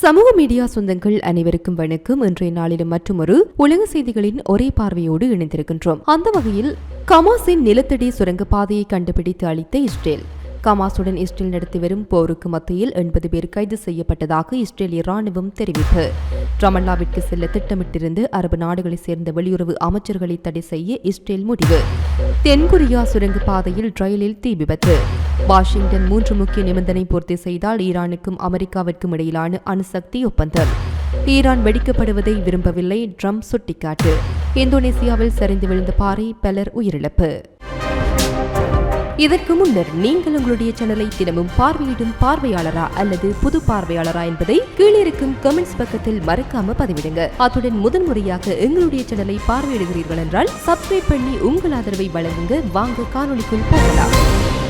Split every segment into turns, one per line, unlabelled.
சமூக மீடியா சொந்தங்கள் அனைவருக்கும் வணக்கம். இன்றைய நாளிலும் மற்றொரு உலக செய்திகளின் ஒரே பார்வையோடு இணைந்திருக்கின்றோம். அந்த வகையில் கமாஸின் நிலத்தடி சுரங்கப்பாதையை கண்டுபிடித்து அளித்த இஸ்ரேல். கமாசுடன் இஸ்ரேல் நடத்தி வரும் போருக்கு மத்தியில் எண்பது பேர் கைது செய்யப்பட்டதாக இஸ்ரேலிய ராணுவம் தெரிவிப்பு. ரமல்லாவிற்கு செல்ல திட்டமிட்டிருந்து அரபு நாடுகளைச் சேர்ந்த வெளியுறவு அமைச்சர்களை தடை செய்ய இஸ்ரேல் முடிவு. தென்கொரியா சுரங்கப்பாதையில் ரயிலில் தீ விபத்து. வாஷிங்டன் மூன்று முக்கிய நிபந்தனை பூர்த்தி செய்தால் ஈரானுக்கும் அமெரிக்காவிற்கும் இடையிலான அணுசக்தி ஒப்பந்தம். ஈரான் வெடிக்கப்படுவதை விரும்பவில்லை ட்ரம்ப் சுட்டிக்காட்டு. இந்தோனேசியாவில் சரிந்து விழுந்த பாறை பலர் உயிரிழப்பு. இதற்கு முன்னர் நீங்கள் உங்களுடைய சேனலை தினமும் பார்வையிடும் பார்வையாளரா அல்லது புது பார்வையாளரா என்பதை கீழே இருக்கும் கமெண்ட்ஸ் பக்கத்தில் மறக்காம பதிவிடுங்க. அத்துடன் முதன்முறையாக எங்களுடைய சேனலை பார்வையிடுகிறீர்கள் என்றால் சப்ஸ்கிரைப் பண்ணி உங்கள் ஆதரவை வழங்குங்க. வாங்க காணொலிக்குள் போகலாம்.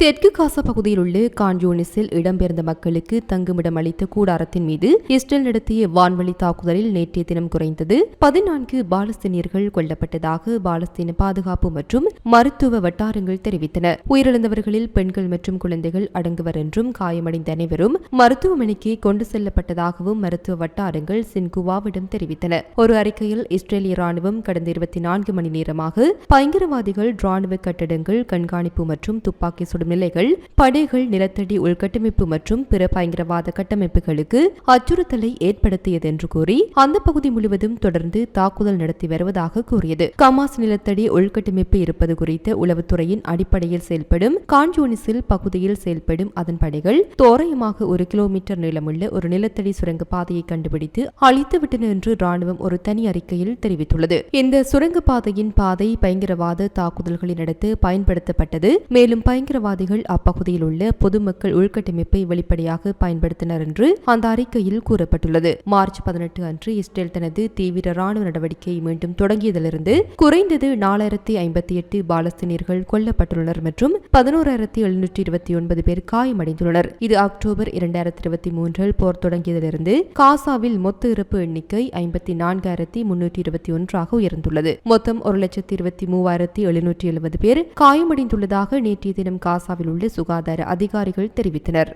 தெற்கு காசா பகுதியில் உள்ள கான்ஜோனிஸில் இடம்பெயர்ந்த மக்களுக்கு தங்குமிடம் அளித்த கூடாரத்தின் மீது இஸ்ரேல் நடத்திய வான்வழி தாக்குதலில் நேற்றைய தினம் குறைந்தது பதினான்கு பாலஸ்தீனியர்கள் கொல்லப்பட்டதாக பாலஸ்தீன பாதுகாப்பு மற்றும் மருத்துவ வட்டாரங்கள் தெரிவித்தன. உயிரிழந்தவர்களில் பெண்கள் மற்றும் குழந்தைகள் அடங்குவர் என்றும் காயமடைந்த அனைவரும் மருத்துவமனைக்கு கொண்டு செல்லப்பட்டதாகவும் மருத்துவ வட்டாரங்கள் சின்குவாவிடம் தெரிவித்தன. ஒரு அறிக்கையில் இஸ்ரேலிய ராணுவம் கடந்த இருபத்தி நான்கு மணி நேரமாக பயங்கரவாதிகள் ராணுவ கட்டடங்கள் கண்காணிப்பு மற்றும் துப்பாக்கி சுடும் நிலைகள் படைகள் நிலத்தடி உள்கட்டமைப்பு மற்றும் பிற பயங்கரவாத கட்டமைப்புகளுக்கு அச்சுறுத்தலை ஏற்படுத்தியது என்று கூறி அந்த பகுதி முழுவதும் தொடர்ந்து தாக்குதல் நடத்தி வருவதாக கூறியது. கமாஸ் நிலத்தடி உள்கட்டமைப்பு இருப்பது குறித்த உளவுத்துறையின் அடிப்படையில் செயல்படும் கான்ஜோனிஸில் பகுதியில் செயல்படும் அதன் படைகள் தோராயமாக ஒரு கிலோமீட்டர் நீளமுள்ள ஒரு நிலத்தடி சுரங்க பாதையை கண்டுபிடித்து அழித்துவிட்டன என்று ராணுவம் ஒரு தனி அறிக்கையில் தெரிவித்துள்ளது. இந்த சுரங்கப்பாதையின் பாதை பயங்கரவாத தாக்குதல்களை நடத்த பயன்படுத்தப்பட்டது மேலும் பயங்கரவாத தீவிரவாதிகள் அப்பகுதியில் உள்ள பொதுமக்கள் உள்கட்டமைப்பை வெளிப்படையாக பயன்படுத்தினர் என்று அந்த அறிக்கையில் கூறப்பட்டுள்ளது. மார்ச் பதினெட்டு அன்று இஸ்ரேல் தனது தீவிர ராணுவ நடவடிக்கையை மீண்டும் தொடங்கியதிலிருந்து குறைந்தது நாலாயிரத்தி ஐம்பத்தி எட்டு பாலஸ்தீனியர்கள் கொல்லப்பட்டுள்ளனர் மற்றும் பதினோராயிரத்தி எழுநூற்றி இருபத்தி ஒன்பது பேர் காயமடைந்துள்ளனர். இது அக்டோபர் இரண்டாயிரத்தி இருபத்தி மூன்றில் போர் தொடங்கியதிலிருந்து காசாவில் மொத்த இறப்பு எண்ணிக்கை ஐம்பத்தி நான்காயிரத்தி முன்னூற்றி இருபத்தி ஒன்றாக உயர்ந்துள்ளது. மொத்தம் ஒரு லட்சத்தி இருபத்தி மூவாயிரத்தி எழுநூற்றி எழுபது பேர் காயமடைந்துள்ளதாக நேற்றைய தினம் காசா காசாவில் உள்ள சுகாதார அதிகாரிகள் தெரிவித்தனர்.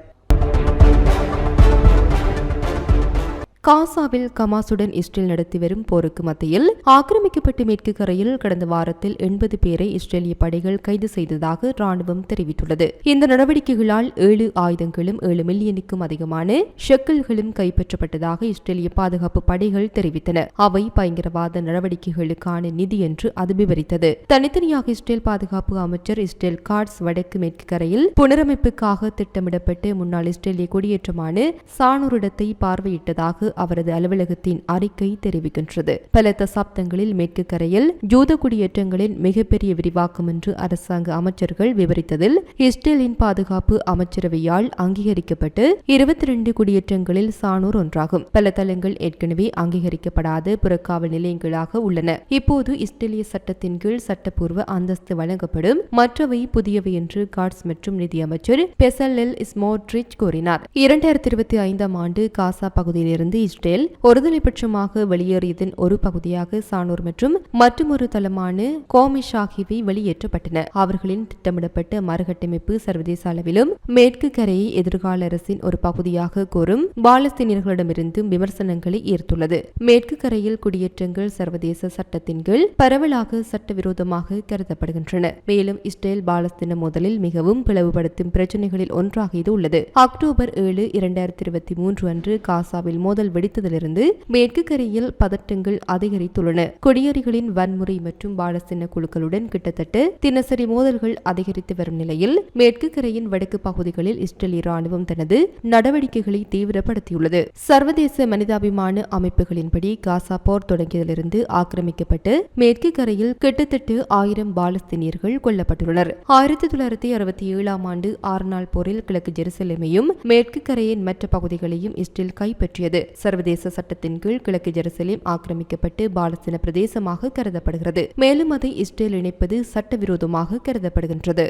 காசாவில் கமாசுடன் இஸ்ரேல் நடத்தி வரும் போருக்கு மத்தியில் ஆக்கிரமிக்கப்பட்ட மேற்கு கரையில் கடந்த வாரத்தில் எண்பது பேரை இஸ்ரேலிய படைகள் கைது செய்ததாக ராணுவம் தெரிவித்துள்ளது. இந்த நடவடிக்கைகளால் ஏழு ஆயுதங்களும் ஏழு மில்லியனுக்கும் அதிகமான ஷெக்கல்களும் கைப்பற்றப்பட்டதாக இஸ்ரேலிய பாதுகாப்பு படைகள் தெரிவித்தன. அவை பயங்கரவாத நடவடிக்கைகளுக்கான நிதி என்று அது விவரித்தது. தனித்தனியாக இஸ்ரேல் பாதுகாப்பு அமைச்சர் இஸ்ரேல் கார்ட்ஸ் வடக்கு மேற்கு கரையில் புனரமைப்புக்காக திட்டமிடப்பட்டு முன்னாள் இஸ்ரேலிய குடியேற்றமான சானூரிடத்தை பார்வையிட்டதாக அவரது அலுவலகத்தின் அறிக்கை தெரிவிக்கின்றது. பல தசாப்தங்களில் மேற்கு கரையில் ஜூத குடியேற்றங்களின் மிகப்பெரிய விரிவாக்கம் என்று அரசாங்க அமைச்சர்கள் விவரித்ததில் இஸ்ரேலின் பாதுகாப்பு அமைச்சரவையால் அங்கீகரிக்கப்பட்டு இருபத்தி ரெண்டு குடியேற்றங்களில் சானூர் ஒன்றாகும். பல தளங்கள் ஏற்கனவே அங்கீகரிக்கப்படாத புறக்காவல் நிலையங்களாக உள்ளன. இப்போது இஸ்ரேலிய சட்டத்தின் கீழ் சட்டப்பூர்வ அந்தஸ்து வழங்கப்படும். மற்றவை புதியவை என்று கார்ட்ஸ் மற்றும் நிதியமைச்சர் பெசல் ஸ்மோட்ரிச் கூறினார். இரண்டாயிரத்தி இருபத்தி ஐந்தாம் ஆண்டு காசா பகுதியிலிருந்து இஸ்ரேல் ஒருதலைபட்சமாக வெளியேறியதன் ஒரு பகுதியாக சானூர் மற்றும் மற்றொரு தளமான கோமிஷ் ஆகியவை வெளியேற்றப்பட்டன. அவர்களின் திட்டமிடப்பட்ட மறுகட்டமைப்பு சர்வதேச அளவிலும் மேற்கு கரையை எதிர்கால அரசின் ஒரு பகுதியாக கோரும் பாலஸ்தீனியர்களிடமிருந்தும் விமர்சனங்களை ஈர்த்துள்ளது. மேற்கு கரையில் குடியேற்றங்கள் சர்வதேச சட்டத்தின் கீழ் பரவலாக சட்டவிரோதமாக கருதப்படுகின்றன. மேலும் இஸ்ரேல் பாலஸ்தீன முதலில் மிகவும் பிளவுபடுத்தும் பிரச்சனைகளில் ஒன்றாக இது உள்ளது. அக்டோபர் ஏழு இரண்டாயிரத்தி இருபத்தி மூன்று அன்று காசாவில் மோதல் வெடித்ததிலிருந்து மேற்கு கரையில் பதட்டங்கள் அதிகரித்துள்ளன. கொடியேறிகளின் வன்முறை மற்றும் பாலசின்ன குழுக்களுடன் கிட்டத்தட்ட தினசரி மோதல்கள் அதிகரித்து வரும் நிலையில் மேற்கு கரையின் வடக்கு பகுதிகளில் இஸ்ரேலிய ராணுவம் தனது நடவடிக்கைகளை தீவிரப்படுத்தியுள்ளது. சர்வதேச மனிதாபிமான அமைப்புகளின்படி காசா போர் தொடங்கியதிலிருந்து ஆக்கிரமிக்கப்பட்டு மேற்கு கரையில் கிட்டத்தட்ட ஆயிரம் பாலஸ்தீனியர்கள் கொல்லப்பட்டுள்ளனர். ஆயிரத்தி தொள்ளாயிரத்தி அறுபத்தி ஏழாம் ஆண்டு ஆறு நாள் போரில் கிழக்கு ஜெருசலேமையும் மேற்கு கரையின் மற்ற பகுதிகளையும் இஸ்ரேல் கைப்பற்றியது. சர்வதேச சட்டத்தின் கீழ் கிழக்கு ஜெருசலேம் ஆக்கிரமிக்கப்பட்டு பாலஸ்தீன பிரதேசமாக கருதப்படுகிறது. மேலும் அதை இஸ்ரேல் இணைப்பது சட்டவிரோதமாக கருதப்படுகின்றது.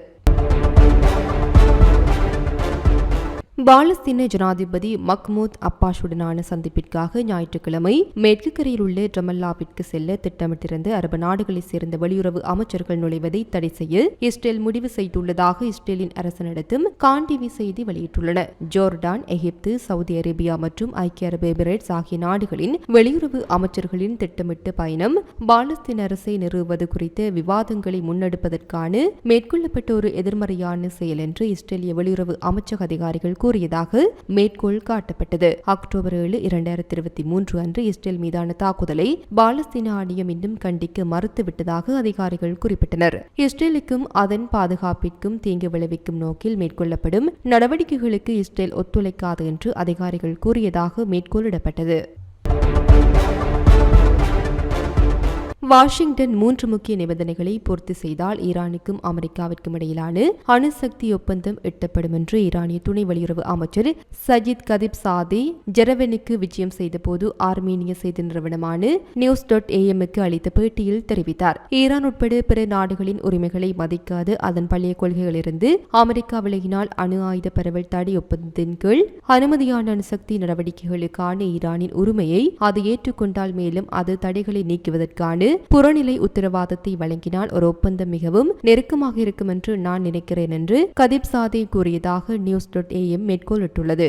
பாலஸ்தீன ஜனாதிபதி மக்மூத் அப்பாஷுடனான சந்திப்பிற்காக ஞாயிற்றுக்கிழமை மேற்கு கரையில் உள்ள ரமல்லாவிற்கு செல்ல திட்டமிட்டிருந்த அரபு நாடுகளைச் சேர்ந்த வெளியுறவு அமைச்சர்கள் நுழைவதை தடை செய்ய இஸ்ரேல் முடிவு செய்துள்ளதாக இஸ்ரேலின் அரசு நடத்தும் காண்டிவி செய்தி வெளியிட்டுள்ளன. ஜோர்டான் எகிப்து சவுதி அரேபியா மற்றும் ஐக்கிய அரபு எமிரேட்ஸ் ஆகிய நாடுகளின் வெளியுறவு அமைச்சர்களின் திட்டமிட்ட பயணம் பாலஸ்தீன அரசை நிறுவுவது குறித்த விவாதங்களை முன்னெடுப்பதற்கான மேற்கொள்ளப்பட்ட ஒரு எதிர்மறையான செயல் என்று இஸ்ரேலிய வெளியுறவு அமைச்சக அதிகாரிகள் கூறியதாக மேற்கோள் காட்டப்பட்டது. அக்டோபர் ஏழு இரண்டாயிரத்தி இருபத்தி மூன்று அன்று இஸ்ரேல் மீதான தாக்குதலை பாலஸ்தீன ஆணையம் இன்னும் கண்டிக்க மறுத்துவிட்டதாக அதிகாரிகள் குறிப்பிட்டனர். இஸ்ரேலுக்கும் அதன் பாதுகாப்பிற்கும் தீங்கு விளைவிக்கும் நோக்கில் மேற்கொள்ளப்படும் நடவடிக்கைகளுக்கு இஸ்ரேல் ஒத்துழைக்காது என்று அதிகாரிகள் கூறியதாக மேற்கோளிடப்பட்டது. வாஷிங்டன் மூன்று முக்கிய நிபந்தனைகளை பூர்த்தி செய்தால் ஈரானுக்கும் அமெரிக்காவிற்கும் இடையிலான அணுசக்தி ஒப்பந்தம் எட்டப்படும் என்று ஈரானிய துணை வெளியுறவு அமைச்சர் சஜித் கதிப் சாதி ஜெரவனுக்கு விஜயம் செய்தபோது ஆர்மீனிய செய்தி நிறுவனமான நியூஸ் டாட் ஏஎம்க்கு அளித்த பேட்டியில் தெரிவித்தார். ஈரான் உட்பட பிற நாடுகளின் உரிமைகளை மதிக்காது அதன் பழைய கொள்கைகளிலிருந்து அமெரிக்கா விலகினால் அணு ஆயுத பரவல் தடை ஒப்பந்தத்தின் கீழ் அனுமதியான அணுசக்தி நடவடிக்கைகளுக்கான ஈரானின் உரிமையை அது ஏற்றுக்கொண்டால் மேலும் அது தடைகளை நீக்குவதற்கான புறநிலை உத்தரவாதத்தை வழங்கினால் ஒரு ஒப்பந்தம் மிகவும் நெருக்கமாக இருக்கும் என்று நான் நினைக்கிறேன் என்று கதீப் சாதே கூறியதாக நியூஸ் டாட் ஏஎம் மேற்கோளிட்டுள்ளது.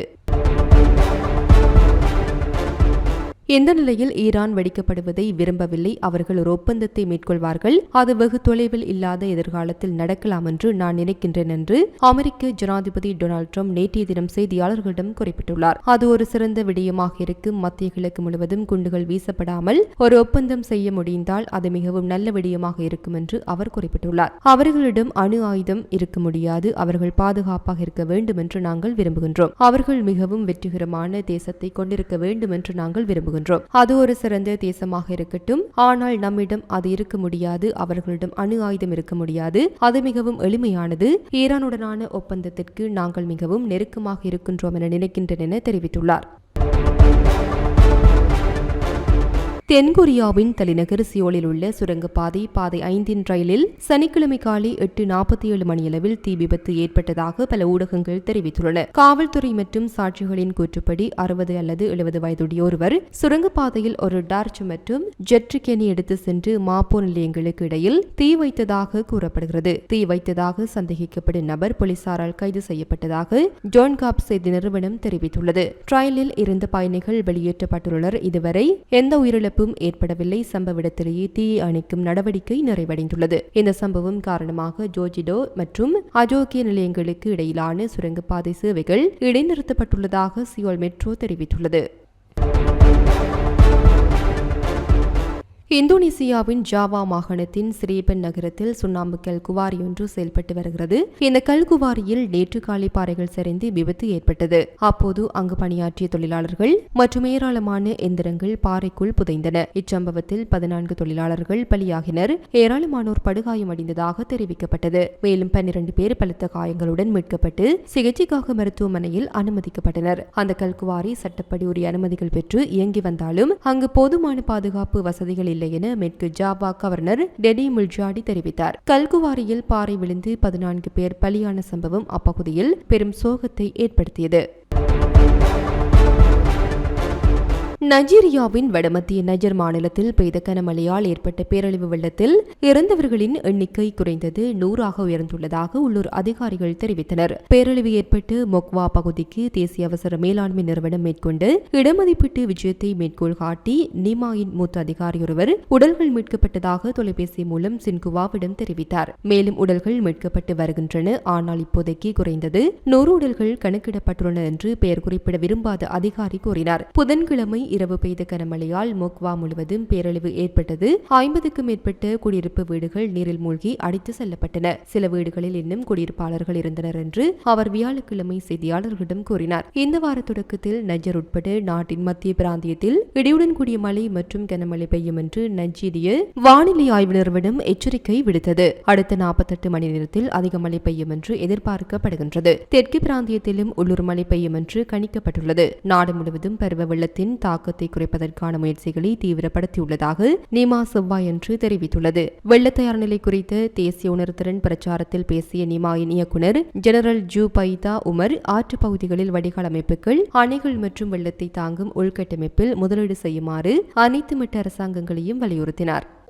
இந்த நிலையில் ஈரான் வெடிக்கப்படுவதை விரும்பவில்லை அவர்கள் ஒரு ஒப்பந்தத்தை மேற்கொள்வார்கள். அது வெகு தொலைவில் இல்லாத எதிர்காலத்தில் நடக்கலாம் என்று நான் நினைக்கின்றேன் என்று அமெரிக்க ஜனாதிபதி டொனால்டு ட்ரம்ப் நேற்றைய தினம் செய்தியாளர்களிடம் குறிப்பிட்டுள்ளார். அது ஒரு சிறந்த விடயமாக இருக்கும். மத்திய கிழக்கு முழுவதும் குண்டுகள் வீசப்படாமல் ஒரு ஒப்பந்தம் செய்ய முடிந்தால் அது மிகவும் நல்ல விடயமாக இருக்கும் என்று அவர் குறிப்பிட்டுள்ளார். அவர்களிடம் அணு ஆயுதம் இருக்க முடியாது. அவர்கள் பாதுகாப்பாக இருக்க வேண்டும் என்று நாங்கள் விரும்புகின்றோம். அவர்கள் மிகவும் வெற்றிகரமான தேசத்தை கொண்டிருக்க வேண்டும் என்று நாங்கள் விரும்புகின்றோம் அது ஒரு சிறந்த தேசமாக இருக்கட்டும். ஆனால் நம்மிடம் அது இருக்க முடியாது. அவர்களிடம் அணு ஆயுதம் இருக்க முடியாது. அது மிகவும் எளிமையானது. ஈரானுடனான ஒப்பந்தத்திற்கு நாங்கள் மிகவும் நெருக்கமாக இருக்கின்றோம் என நினைக்கின்றன என தெரிவித்துள்ளார். தென்கொரியாவின் தலைநகர் சியோலில் உள்ள சுரங்கப்பாதை பாதை ஐந்தின் ரயிலில் சனிக்கிழமை காலை எட்டு நாற்பத்தி ஏழு மணியளவில் தீ விபத்து ஏற்பட்டதாக பல ஊடகங்கள் தெரிவித்துள்ளன. காவல்துறை மற்றும் சாட்சிகளின் கூற்றுப்படி அறுபது அல்லது எழுபது வயதுடைய ஒருவர் சுரங்கப்பாதையில் ஒரு டார்ச் மற்றும் ஜெட்ரிகேனி எடுத்து சென்று மாப்போ நிலையங்களுக்கு இடையில் தீ வைத்ததாக கூறப்படுகிறது. தீ வைத்ததாக சந்தேகிக்கப்படும் நபர் போலீசாரால் கைது செய்யப்பட்டதாக ஜோன் காப் செய்தி நிறுவனம் தெரிவித்துள்ளது. ட்ரயலில் இருந்த பயணிகள் வெளியேற்றப்பட்டுள்ளனர். இதுவரை எந்த உயிரிழப்பு இழப்பும் ஏற்படவில்லை. சம்பவ இடத்திலேயே தீயை அணைக்கும் நடவடிக்கை நிறைவடைந்துள்ளது. இந்த சம்பவம் காரணமாக ஜோஜிடோ மற்றும் அஜோக்கிய நிலையங்களுக்கு இடையிலான சுரங்கப்பாதை சேவைகள் இடைநிறுத்தப்பட்டுள்ளதாக சியோல் மெட்ரோ தெரிவித்துள்ளது. இந்தோனேசியாவின் ஜாவா மாகாணத்தின் சிரேபன் நகரத்தில் சுண்ணாம்பு கல் குவாரி ஒன்று செயல்பட்டு வருகிறது. இந்த கல்குவாரியில் நேற்று காலை பாறைகள் சரிந்து விபத்து ஏற்பட்டது. அப்போது அங்கு பணியாற்றிய தொழிலாளர்கள் மற்றும் ஏராளமான எந்திரங்கள் பாறைக்குள் புதைந்தன. இச்சம்பவத்தில் பதினான்கு தொழிலாளர்கள் பலியாகினர். ஏராளமானோர் படுகாயமடைந்ததாக தெரிவிக்கப்பட்டது. மேலும் பன்னிரண்டு பேர் பலத்த காயங்களுடன் மீட்கப்பட்டு சிகிச்சைக்காக மருத்துவமனையில் அனுமதிக்கப்பட்டனர். அந்த கல்குவாரி சட்டப்படி உரிய அனுமதிகள் பெற்று இயங்கி வந்தாலும் அங்கு போதுமான பாதுகாப்பு வசதிகள் இல்லை என மேற்கு ஜாவா கவர்னர் டெடி முல்ஜாடி தெரிவித்தார். கல்குவாரியில் பாறை விழுந்து பதினான்கு பேர் பலியான சம்பவம் அப்பகுதியில் பெரும் சோகத்தை ஏற்படுத்தியது. நைஜீரியாவின் வடமத்திய நஜர் மாநிலத்தில் பெய்த கனமழையால் ஏற்பட்ட பேரழிவு வெள்ளத்தில் இறந்தவர்களின் எண்ணிக்கை குறைந்தது நூறாக உயர்ந்துள்ளதாக உள்ளூர் அதிகாரிகள் தெரிவித்தனர். பேரழிவு ஏற்பட்டு மொக்வா பகுதிக்கு தேசிய அவசர மேலாண்மை நிறுவனம் மேற்கொண்டு இடமதிப்பீட்டு விஜயத்தை மேற்கோள் காட்டி நிமாயின் மூத்த அதிகாரியொருவர் உடல்கள் மீட்கப்பட்டதாக தொலைபேசி மூலம் சின்குவாவிடம் தெரிவித்தார். மேலும் உடல்கள் மீட்கப்பட்டு வருகின்றன. ஆனால் இப்போதைக்கு குறைந்தது நூறு உடல்கள் கணக்கிடப்பட்டுள்ளன என்று பெயர் குறிப்பிட விரும்பாத அதிகாரி கூறினார். புதன்கிழமை இரவு பெய்த கனமழையால் மொக்வா முழுவதும் பேரழிவு ஏற்பட்டது. ஐம்பதுக்கும் மேற்பட்ட குடியிருப்பு வீடுகள் நீரில் மூழ்கி அடித்து செல்லப்பட்டன. சில வீடுகளில் இன்னும் குடியிருப்பாளர்கள் இருந்தனர் என்று அவர் வியாழக்கிழமை செய்தியாளர்களிடம் கூறினார். இந்த வார தொடக்கத்தில் நஜர் உட்பட நாட்டின் மத்திய பிராந்தியத்தில் இடியுடன் கூடிய மழை மற்றும் கனமழை பெய்யும் என்று நைஜீரிய வானிலை ஆய்வு நிறுவனம் எச்சரிக்கை விடுத்தது. அடுத்த நாற்பத்தெட்டு மணி நேரத்தில் அதிக மழை பெய்யும் என்று எதிர்பார்க்கப்படுகின்றது. தெற்கு பிராந்தியத்திலும் உள்ளூர் மழை பெய்யும் என்று கணிக்கப்பட்டுள்ளது. நாடு முழுவதும் பருவ வெள்ளத்தின் தா தாக்கத்தை குறைப்பதற்கான முயற்சிகளை தீவிரப்படுத்தியுள்ளதாக நிமா செவ்வாயன்று தெரிவித்துள்ளது. வெள்ள தயார் நிலை குறித்த தேசிய உணர்திறன் பிரச்சாரத்தில் பேசிய நிமாயின் இயக்குநர் ஜெனரல் ஜூ பைதா உமர் ஆற்று பகுதிகளில் வடிகால் அமைப்புகள் அணைகள் மற்றும் வெள்ளத்தை தாங்கும் உள்கட்டமைப்பில் முதலீடு செய்யுமாறு அனைத்து மட்ட அரசாங்கங்களையும் வலியுறுத்தினார்.